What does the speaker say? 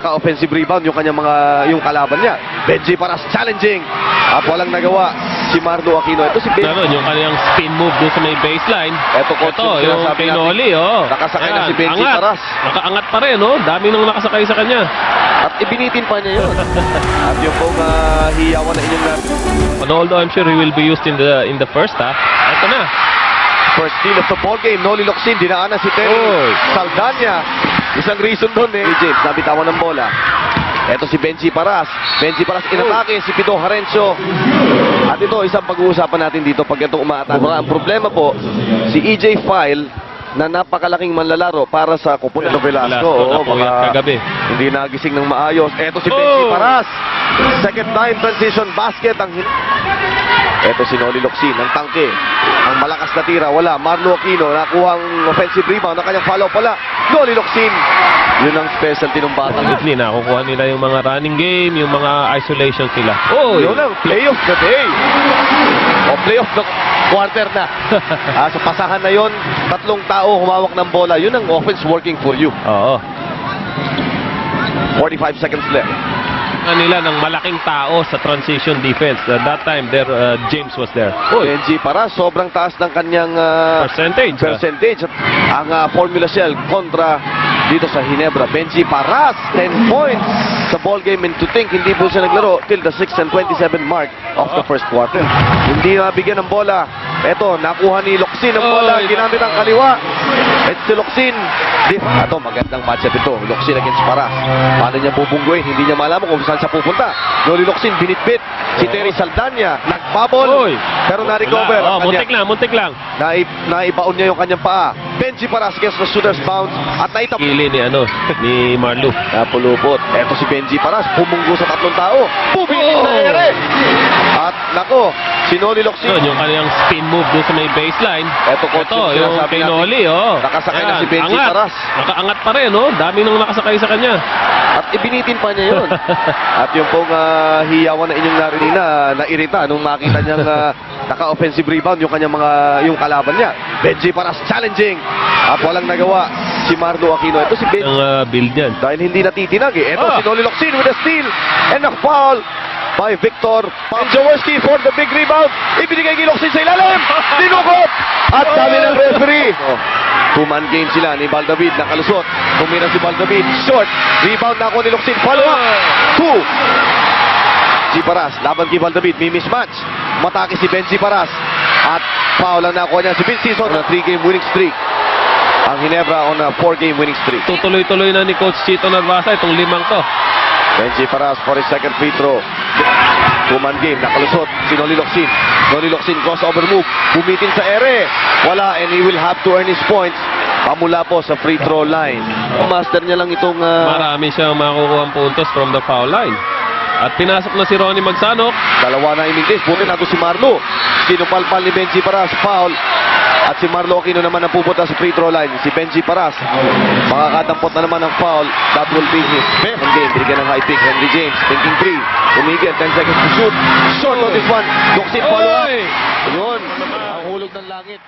naka-offensive rebound yung kanyang mga yung kalaban niya. Benji Paras challenging. At walang nagawa si Marlo Aquino. Ito si Benji. Meron yung kanyang spin move doon sa may baseline. Ito, coach, Ito, yung yung kay natin. Noli, oh. Nakasakay na Ayan, si Benji angat. Paras. Nakaangat pa rin, oh. Dami nang nakasakay sa kanya. At ibinitin pa niya yun. At yung pong uh, hiyawan na inyong na- And although I'm sure he will be used in the in the first half. Ito na. first steal of the ball game. Noli Locsin, dinaanan si Terry Oy. Saldanya. Isang reason doon eh. James, nabitawan ng bola. Ito si Benji Paras. Benji Paras inatake si Pido Harencio. At ito, isang pag-uusapan natin dito pag itong umaatake. Ang problema po, si EJ File na napakalaking manlalaro para sa Kupunan Velasco, Velasco. Oo, baka kagabi. Hindi nagising ng maayos. Ito si Benji Oh! Paras. Second time transition basket. Ang Ito si Noli Locsin, ang tangke. Ang malakas na tira, wala. Marlo Aquino, nakuha ang offensive rebound. Ang kanyang follow pala. Noli Locsin. Yun ang specialty ng batang yun. Definitely, nakukuha nila yung mga running game, yung mga isolation sila. Oh, Yun ang play of the day. O play of the quarter na. ah, sa pasahan na yon, tatlong tao humawak ng bola. Yun ang offense working for you. Oo. 45 seconds left. Kanila ng malaking tao sa transition defense. Uh, that time, there uh, James was there. Oh, Benji para sobrang taas ng kanyang ah, percentage. uh, percentage. Ang ah, Formula Shell kontra dito sa Hinebra. Benji Paras, 10 points sa ball game and to think hindi po siya naglaro till the 6 and 27 mark of the first quarter. Hindi nabigyan ng bola. Eto, nakuha ni Loksin ang bola. Oy, Ginamit ang kaliwa. At si Loksin. Ito, magandang matchup ito. Loksin against Paras. Paano niya bubunggoyin? Hindi niya malaman kung saan siya pupunta. Loli Loksin, binitbit. Si Terry Saldanya, nagbabol. Pero na-recover. Oh, muntik lang, muntik lang. Naib, naibaon niya yung kanyang paa. Benji Paras against the shooter's bounce. At naitap. Kili ni ano, ni Marlu. Napulupot. Eto si Benji Paras. Pumunggo sa tatlong tao. Bumilis Oh. na ere. Nako, si Noli Locsin. Yun, yung kanyang spin move doon sa may baseline. Eto, coach, Ito, yung yung kay. Noli, oh. Nakasakay na Ayan, si Benji angat. Taras. Nakaangat pa rin, oh. Dami nang nakasakay sa kanya. At ibinitin pa niya yun. At yung pong ah, hiyawan na inyong narinig na nairita nung makita niyang ah, naka-offensive rebound yung kanyang mga yung kalaban niya. Benji Paras challenging. At walang nagawa si Marlo Aquino. Ito si Benji. Ang uh, build yan. Dahil hindi natitinag eh. Ito Ah. si Noli Locsin with a steal and a foul by Victor and Jaworski for the big rebound. Ibinigay kay Locsin sa ilalim. Dinukot! At sabi ng referee. Oh, Two-man game sila ni Baldavid. Nakalusot. Tumira si Baldavid. Short. Rebound na ako ni Locsin. Follow up. Two. Si Paras. Laban kay Baldavid. May mismatch. Matake si Benji Paras. At foul ang nakuha niya si Vince Season on a three-game winning streak. Ang Hinebra on a four-game winning streak. Tutuloy-tuloy na ni Coach Chito Narvasa itong limang to. Benji Paras for his second free throw. Two-man game, nakalusot si Noli Locsin. Noli Locsin crossover move, bumitin sa ere. Wala and he will have to earn his points pamula po sa free throw line. Master niya lang itong ah, Marami siyang makukuha puntos from the foul line. At pinasok na si Ronnie Magsanok. dalawa na inintis. Buti nato si Marlo. Sinupalpal ni Benji Paras, foul. At si Marlo Aquino naman ang pupunta sa free throw line. Si Benji Paras, makakatampot na naman ang foul. That will be his fifth game. Binigyan ng high pick. Henry James, thinking three. Tumigil, 10 seconds to shoot. Short on this one. Locsin follow up. Yun, ang hulog ng langit.